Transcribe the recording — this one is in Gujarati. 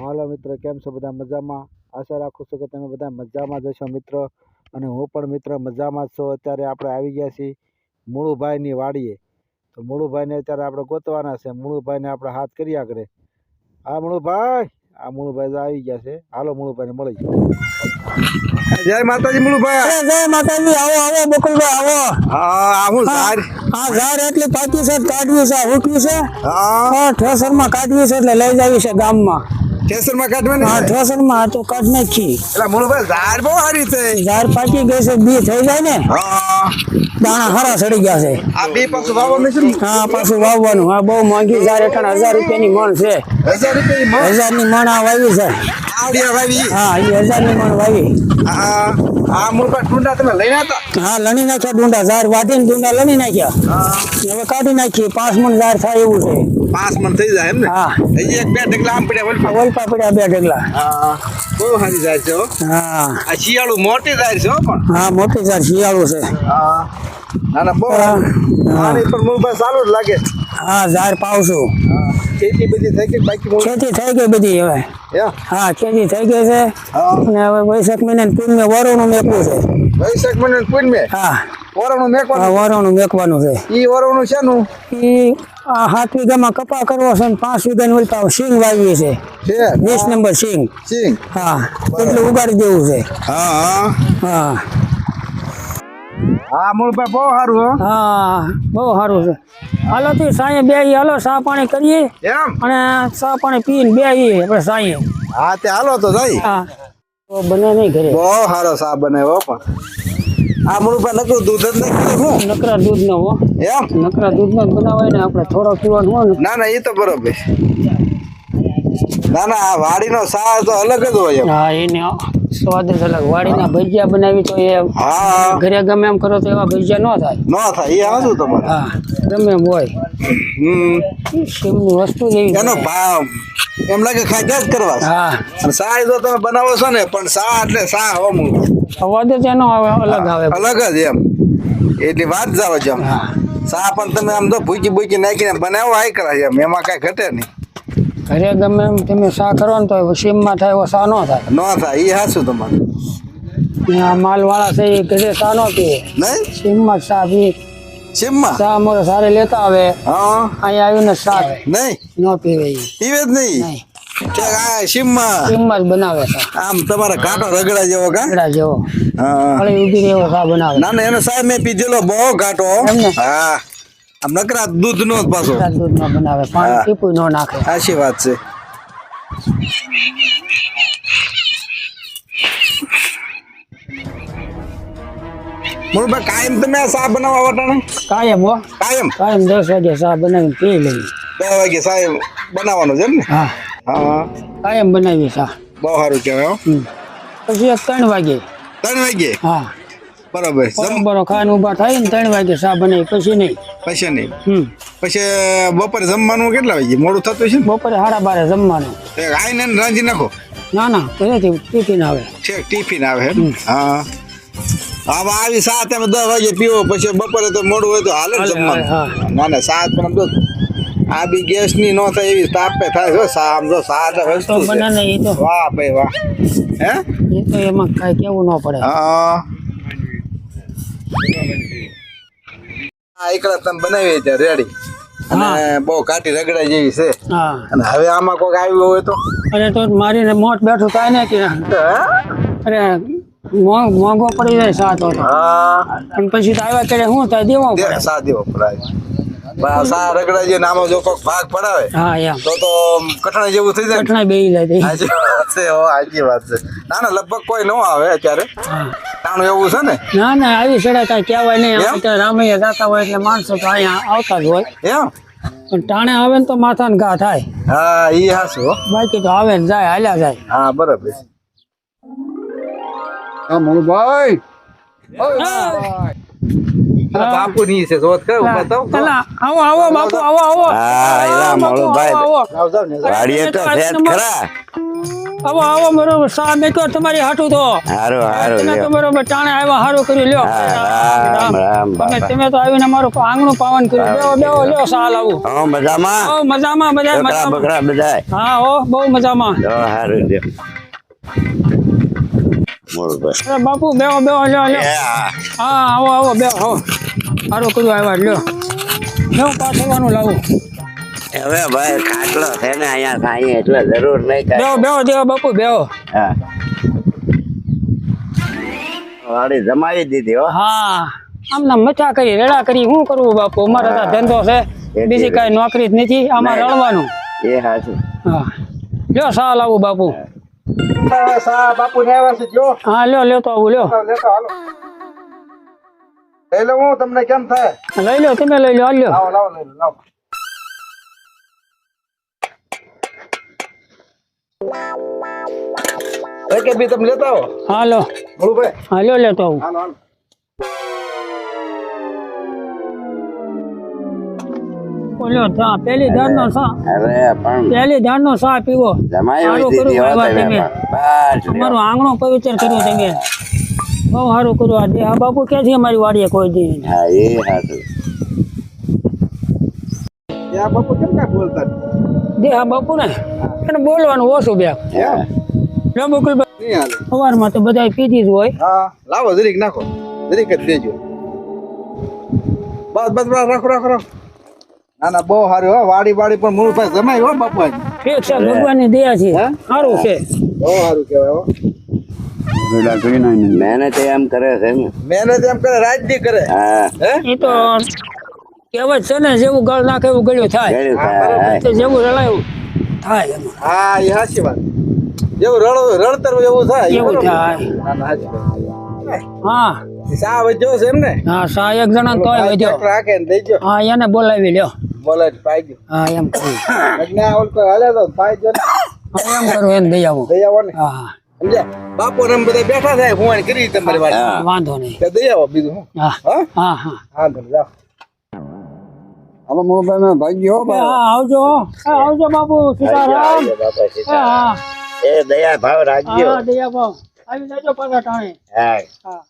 હાલો મિત્ર કેમ છો બધા મજામાં? આશા રાખું છું કે તમે બધા મજામાં જ મિત્રો મિત્ર. અને હું પણ મિત્ર મજામાં જ છું. અત્યારે આપણે આવી ગયા છીએ મુળુભાઈની વાડીએ. તો મુળુભાઈને અત્યારે આપણે ગોતવાના છે. મુળુભાઈને આપણે હાથ કર્યા કરે. હા મુળુભાઈ! આ મુળુભાઈ આવી ગયા છે. હાલો મુળુભાઈને મળી. જય માતાજી મુળુભાઈ! જય માતાજી આવો આવો બકુલભાઈ આવો. હા હું ઝાડ હા ઝાડ એટલી પાકી છે કાઢવી છે હુકવી છે. હા. હા ઠેસરમાં કાઢવી છે એટલે લઈ જાવી છે ગામમાં. કાઢવાની હા ઠેસરમાં તો કાઢ નાખી. એટલે મુળુભાઈ ઝાડ બહુ સારી છે. ઝાડ પાકી ગઈ છે બી થઈ જાય ને? હા. દાણા હરા સડી ગયા છે. આ બે પાછું વાવવાનું છે હા પાછું વાવવાનું. હા બહુ મોંઘી ઝાડ એટલે હજાર રૂપિયાની મણ છે. હજાર રૂપિયા હજારની મણ આ વાવી છે. આવડિયા વાવી? હા એ હજારની મણ વાવી. આ મુળભાઈ ટુંડા તમે લઈને હતા? હા લણી નાખ્યા ડુંડા ઝાર વાટીને ડુંડા લણી નાખ્યા. હવે કાઢી નાખીએ પાંચ મણ થાય એવું છે. પાંચ મણ થઈ જાય એમ ને? હા. એક બે ઢગલા આમ પડ્યા વલપા પડ્યા બે ઢગલા. હા બહુ સારી છે હા. આ શિયાળુ મોટી જાય છે પણ. હા મોટી ઝાડ શિયાળું છે. હા. ના ના બહુ હા. પાણી પણ મુળભાઈ સારું જ લાગે. હા ઝાડ પાવશું હા ખેતી બધી થઈ ગઈ બાકી ખેતી થઈ ગઈ બધી હવે. હા? ખેતી થઈ ગઈ છે. અને હવે વૈશાખ મહિને પૂનમે વરોનું મેકવું છે. વૈશાખ મહિને પૂનમે હા. આ મેકવાનું? વરોનું મેકવાનું છે. ઈ ઓરણું છે નું એ આ સાત વીઘામાં કપા કરવો છે ને પાંચ વીઘાની ઉલટા સિંગ વાવીએ છે. છે? વીસ નંબર સિંગ સિંગ હા એટલું ઉગાડી દેવું છે. હા હા. હા. હા મુળભાઈ બહુ સારું હો. હા બહુ સારું છે. હાલો થી સાંજે બે હાલો ચા પાણી કરીએ. એમ? અને ચા પાણી પીને બે આપણે સાંજે હા તે હાલો તો જાય હા. તો બને નહીં ઘરે. બહુ સારો સા બનાવ્યો પણ. આ મુળભાઈ નકરું દૂધ જ નહીં હું નકરા દૂધ નો હો. એમ? નકરા દૂધ નો બનાવાય ને આપણે થોડો પીવાનું હોય ને. ના ના એ તો બરોબર ના ના વાડીનો સા તો અલગ જ હોય હા એને સ્વાદ જ અલગ. વાડીના ભજીયા બનાવી તો એ હા. ઘરે ગમે એમ કરો તો એવા ભજીયા ન થાય. ન થાય એ હાજુ તમારે. હા ગમે એમ હોય. હમ. સીમની વસ્તુ જ એવી એનો ભાવ એમ લાગે ખાધા જ કરવા. હા. અને સા જો તમે બનાવો છો ને પણ સા એટલે સા હો મૂળ. સ્વાદ જ એનો આવે અલગ આવે. અલગ જ એમ. એટલી વાત જાવ છે એમ. હા. સા પણ તમે આમ તો ભૂકી ભૂકી નાખીને બનાવો આય કરાય એમ. એમાં કાંઈ ઘટે નહીં. ઘરે ગમે એમ તમે શા કરો ને તો સીમમાં થાય એવો શા ન થાય? ન થાય એ હાસું તમારે. આ માલવાળા છે એ ઘરે શા ન પીએ નહીં? સીમમાં શા પીએ સિમમાં? સા અમારે સારે લેતા આવે? હા. અહીંયા આવીને શાક નહીં. ન પીવે એ પીવે જ નહીં? બનાવે આમ તમારા કાંટો રગડા જેવો રગડા જેવો. હા. ઊભી રહે એવો શા બનાવે. ના ના એનો સાહેબ મેં પીધેલો બહુ ઘાટો. હા. નકરા દૂધ નો પાછો. દૂધ નો બનાવે પાણી ટીપું ન નાખે. સાચી વાત છે. કાયમ તમે આ બનાવવા વટાણે કાયમ હો. કાયમ? કાયમ દસ વાગે શા બનાવીને પી વાગે સાહેબ બનાવવાનું છે ને? હા. હા. કાયમ બનાવી શા બહુ સારું કહેવાય હો. પછી એક ત્રણ વાગે. ત્રણ વાગે? હા. બરોબર. બરોબર ખાઈને ઊભા થાય ને ત્રણ વાગે શા બનાવી પછી નહીં. પછી નહીં. હમ. પછી બપોરે જમવાનું કેટલા વાગે? મોડું થતું છે બપોરે સાડા બારે જમવાનું. આઈને રાંધી નાખો. ના ના ઘરેથી ટિફિન આવે. છે ટિફિન આવે? હા. હવે આવી સાત એમ દસ વાગે પીવો પછી બપોરે તો મોડું હોય તો હાલે જમવાનું. ના ના સાત પણ દસ. જો આ બી ગેસની નો થાય એવી તાપે થાય છે સામ જો સાત વસ્તુ વાહ ભાઈ વાહ. હે? એ તો એમાં કાંઈ કેવું ન પડે. હા. આ એકલા તમે બનાવી છે રેડી. અને બહુ કાટી રગડા જેવી છે. અને હવે આમાં કોઈક આવ્યું હોય તો? અરે તો મારીને મોટ બેઠું થાય ને કે? અરે મોંઘો પડી જાય સાત તો. પછી તો આવ્યા કરે હું ત્યાં દેવો પડે. સા દેવો પડાય સા રગડા જે નામો જો કોઈક ભાગ પડાવે હા એમ. તો તો કઠણાઈ જેવું થઈ જાય. કઠણાઈ બેહી જાય. સાચી વાત છે હો સાચી વાત છે. ના ના લગભગ કોઈ ન આવે અત્યારે. હા. એવું છે ને? ના ના આવી સડે કાંઈ કહેવાય નહીં. રામૈયા જતા હોય એટલે માણસો તો અહીંયા આવતા જ હોય. એમ? પણ ટાણે આવે ને તો માથાને ઘા થાય. હા ઈ હાસુ હો. બાકી તો આવે ને જાય હાલ્યા જાય. હા બરાબર. હા. મનુભાઈ. બાપુ ની છે જોત કર ઊભા થાવ આવો આવો બાપુ આવો આવો. હા, એલા બાપુ, મળુભાઈ. આવો, આવો. વાડીએ તો પાંચ ખરા. આવો આવો બરોબર. સા મેક્યો તમારી હાટું તો. હારું હારું તમે તો લ્યો બરોબર આવ્યા હારું કર્યું લ્યો. રામ રામ તમે તમે તો આવીને મારું આંગણું પાવન કર્યું. બેહો બેહો લ્યો સા લાવું હો મજામાં? ઓ મજામાં બધા મજામાં. બકરા બધાય? હા હો બહુ મજામાં. હારું લ્યો. બાપુ બેહો બેહો લ્યો લ્યો. હા. આવો આવો બેહો હો. સારું કર્યું આવ્યા લ્યો. લ્યો પાછળવાનું લાવું? હવે ભાઈ ખાટલો છે ને અહીંયા થાય એટલે જરૂર નહીં બેહો બેહો દેવો બાપુ બેહો. હા. વાડી જમાવી દીધી હો. હા આમના મચા કરી રેડા કરી શું કરવું બાપુ? અમારે તો ધંધો છે. બીજી કઈ નોકરી જ નથી આમાં રડવાનું એ હાચું. હા. લ્યો સા લાવું બાપુ. સા બાપુ ને આવ્યા છે જો. હા લ્યો લેતો આવું લ્યો. લેતો હાલો લઈ લો હું તમને કેમ થાય? લઈ લો તમે લઈ લો હાલ લાવો લાવો લઈ લો લાવો. એક બી તમે લેતા આવો? હાલો. મુળુભાઈ હા લેતો આવું. હાલો હાલો. બોલ્યો સા પેલી ધાન નો સા અરે પણ પેલી નો પીવો. સારું કર્યું તમે. તમારું આંગણો પવિત્ર કર્યો તમે. બહુ સારું કર્યું આ દે આ બાપુ ક્યાંથી અમારી વાડીએ કોઈ દી હા એ યા બાપુ કેમ કાંઈ બોલતા દે આ બાપુ ને એને બોલવાનું ઓછું બે. સવારમાં તો બધા પીધી જ હોય. હા લાવો જરીક નાખો. જરીક જ દેજો બસ બસ બસ રાખો રાખો રાખો. ના ના બહુ સારું હો. વાડી વાડી પણ મુળભાઈ જમાય હો બાપુ આજ. ઠીક છે ભગવાનની દયા છે. સારું છે. બહુ સારું કહેવાય હો. મહેનત એમ કરે છે ને મહેનત એમ કરે રાત દી કરે. હા. એ તો કહેવત છે ને જેવું ગળ નાખે એવું ગળ્યું થાય. જેવું રળાયું થાય એમાં. હા એ સાચી વાત. જેવું રળ રડતર એવું થાય એવું થાય. હા સા વધ્યો છે એમ ને? હા સા એક જણા તોય વધ્યો. રાખે ને દઈ ગયો. હા એને બોલાવી લ્યો. બોલે પાઈ હા એમ કરું. કોઈ હાલે તો પાઈ ગયો ને. હા એમ દઈ આવું. દઈ આવો ને. હા. સમજ્યા બાપો ને બધા બેઠા થાય ફોન કરી તમારી વાત. વાંધો નહીં. કે દઈ આવો બીજું હું. હા. હા? હા હા. હા તો જાઓ. હાલો મોળભાઈ મેં ભાગ્યો એ આવજો. આવજો બાપુ. સીતારામ. એ દયા ભાવ રાખજો. હા દયા ભાવ. આવી જજો પાછા ટાણે. હા. હા.